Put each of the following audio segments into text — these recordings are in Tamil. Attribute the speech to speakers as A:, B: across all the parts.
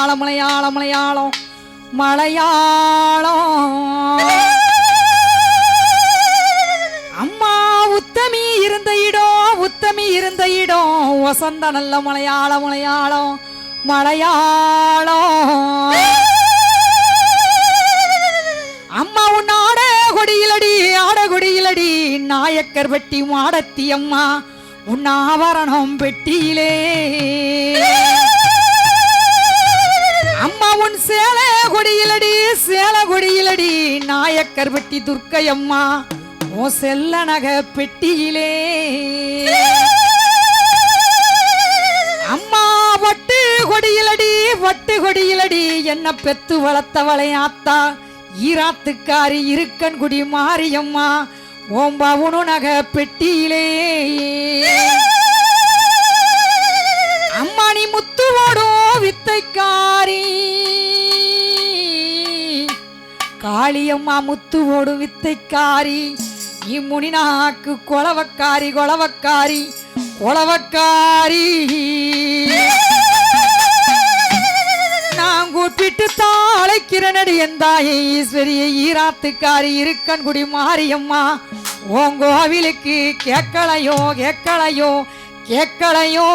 A: மலையாளம் மலையாளம் மலையாளம் மலையாளம். அம்மா உத்தமி இருந்த இடம் உத்தமி இருந்த இடம். வசந்த நல்ல மலையாளம் மலையாளம் மலையாளம். அம்மா உன் ஆட கொடியிலடி ஆட கொடியிலடி நாயக்கர் வெட்டி மாடத்தி அம்மா உன் பெட்டியிலே. அடி சேல கொடியிலடி நாயக்கர் வெட்டி துர்க்கை அம்மா செல்ல நக பெட்டியிலே. அம்மா வட்டு கொடியிலடி வட்டு கொடியிலடி என்ன பெத்து வளர்த்தவளை ஆத்தா. ஈராத்துக்காரி இருக்கன் குடி மாரியம்மா ஓம்பா நக பெட்டியிலே. அம்மா நீ வித்தைக்கா காளியம்மா முத்து ஓடும் வித்தைக்காரி இம்முனினாக்கு கொலவக்காரி கொலவக்காரி கொலவக்காரி நான் கூப்பிட்டு தாளைக்கிறனடி எந்தாயை ஈஸ்வரியை ஈராத்துக்காரி இருக்கன்குடி மாரியம்மா. உன் கோவிலுக்கு கேட்கலையோ கேட்கலையோ கேட்கலையோ.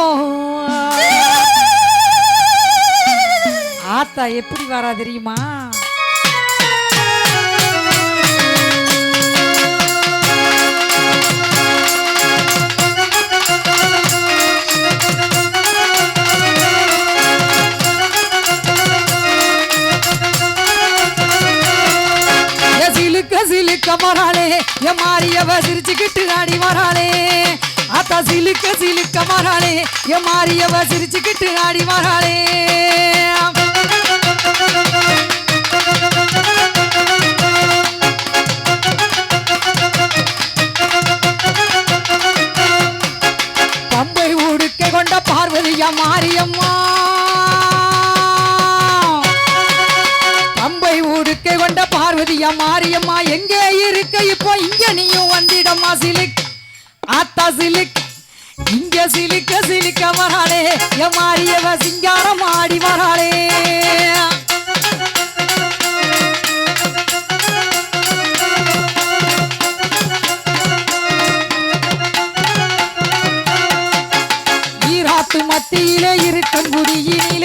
A: ஆத்தா எப்படி வரா தெரியுமா? சிலுக்க வராளே எ மாரியவ சிரிச்சுக்கிட்டு ஆடி வராளே. அத்தா சிலுக்க சிலுக்க வராளே என் மாரியவ சிரிச்சுக்கிட்டு ஆடி வராளே. பம்பை உடுக்க கொண்ட பார்வதியா மாரியம்மா? பம்பை உடுக்க கொண்ட பார்வதியா மாரியம்மா எங்கே இருக்க? இப்போ இங்க நீயும் வந்திடம்மா சிலிக். ஆத்தா சிலிக். இங்க சிலிக்க சிலிக்க வராளே என் மாரியவ சிங்காரம் ஆடி வராளே. ஈராத்து மத்தியிலே இருக்கும் குடியினிலே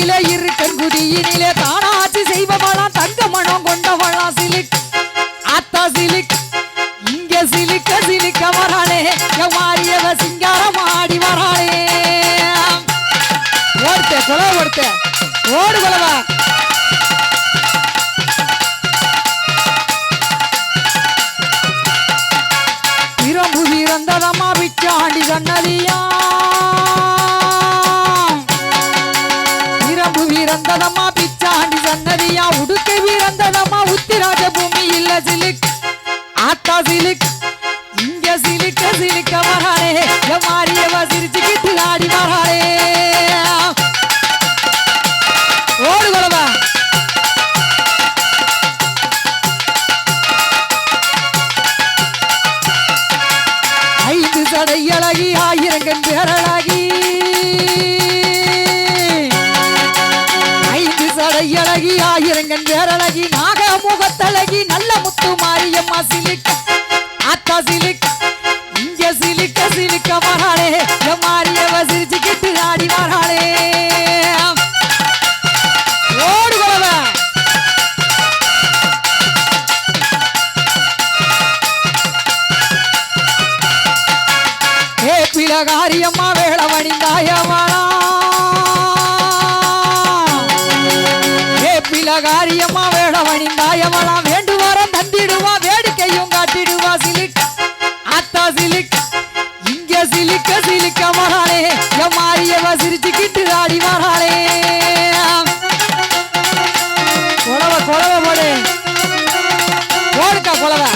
A: மத்தியிலே இருக்கன் குடியினிலே தானாட்சி செய்பவளாம் தங்க மனம் கொண்டவளாம் சிலிக். அத்தா சிலிக். இங்க சிலிக்க சிலிக்க வராளே மாரியவ சிங்காரம் ஆடி வராளே ஓடுத்த கொலை ஓடுத்த. ஓடு கொலவா. ஆத்தா சிலிக் இங்க சிலுக்க சிலுக்க வராளே என் மாரியவ சிரிச்சுக்கிட்டு ஆடி வராளே ஓடு கொலவா ஐந்து சடை அழகி ஆயிரங்கன் பேரழகி ஐந்து சடை அழகி ஆயிரங்கன் பேரழகி நாக முகத்தழகி நல்ல முத்து மாரியம்மா சிலிக்க. அத்தா சிலிக் இங்க சிலிக்க சிலிக்க வராளே. என் மாரியவ சிரிச்சுக்கிட்டு ஆடி வராளே சிலிக்க மாறாளே என் மாரியவ சிரிச்சுக்கிட்டு ஆடி மாறாளே கொலவ கொலவ போடு. போடுக்கா கொலவை.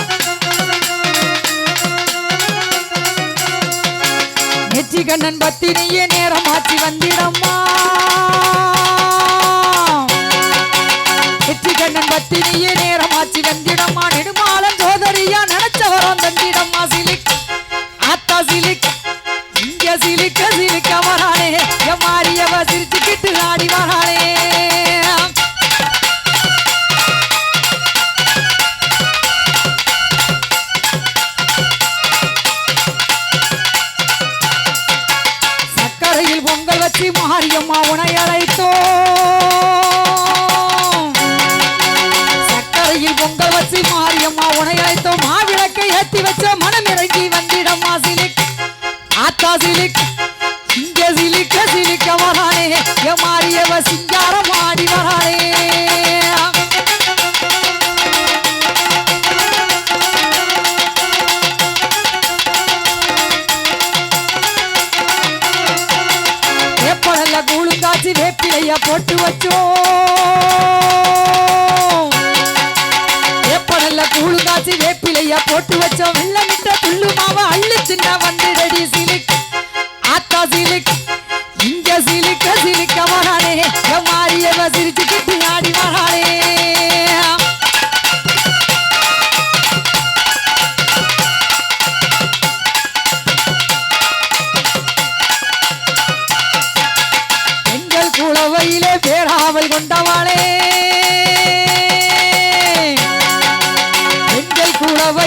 A: நெச்சி கண்ணன் பத்தினியே நேரம் மாற்றி வந்திடம்மா. நெச்சி கண்ணன் பத்தினியே நேரம் ஆச்சு வந்திடம்மா. நெடுமாலன் சோதரியா நினைச்சவரம் தந்திடம்மா சிலிக். ஆத்தா சிலிக். श्री महारियम्मा வேப்பிலைய போட்டு வச்சோம். கூழு கூழுங்காச்சி வேப்பிலையா போட்டு வச்சோம்.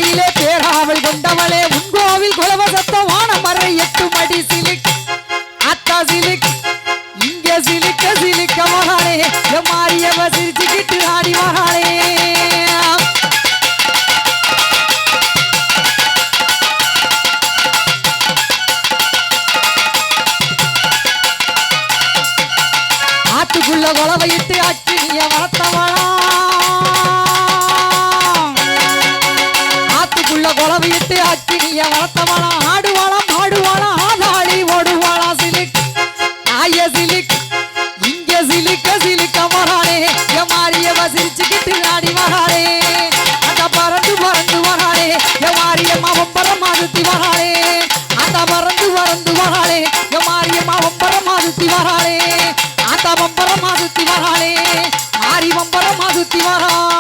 A: கோவிலே பேராவல் கொண்டவளே உன் கோவில் குலவ சத்தம் வானமறை எட்டு மடி சிலிக். அத்தா சிலிக் இங்க சிலிக்க சிலிக்க மகாளே என் சிரிச்சுக்கிட்டு ஆடி மகாளே. ஆத்துக்குள்ள குலவையிட்டு ஆத்துக்குள்ள அக்கினிய வளர்த்தவளா ஆடுவாளாம் ஆடுவாளாம் ஆதாளி ஓடுவாளா சிலிக். ஆய சிலிக் இங்க சிலிக்க சிலிக்க வராளே என் மாரியவ சிரிச்சுக்கிட்டு ஆடி வராளே அந்த பறந்து பறந்து வராளே என் மாரியம்மா ஒம்பரம் மாதுத்தி வராளே அந்த பறந்து பறந்து வராளே என் மாரியம்மா ஒம்பரம் மாதுத்தி வராளே அந்த பம்பரம் மாதுத்தி வராளே மாரி பம்பரம் மாதுத்தி வராளே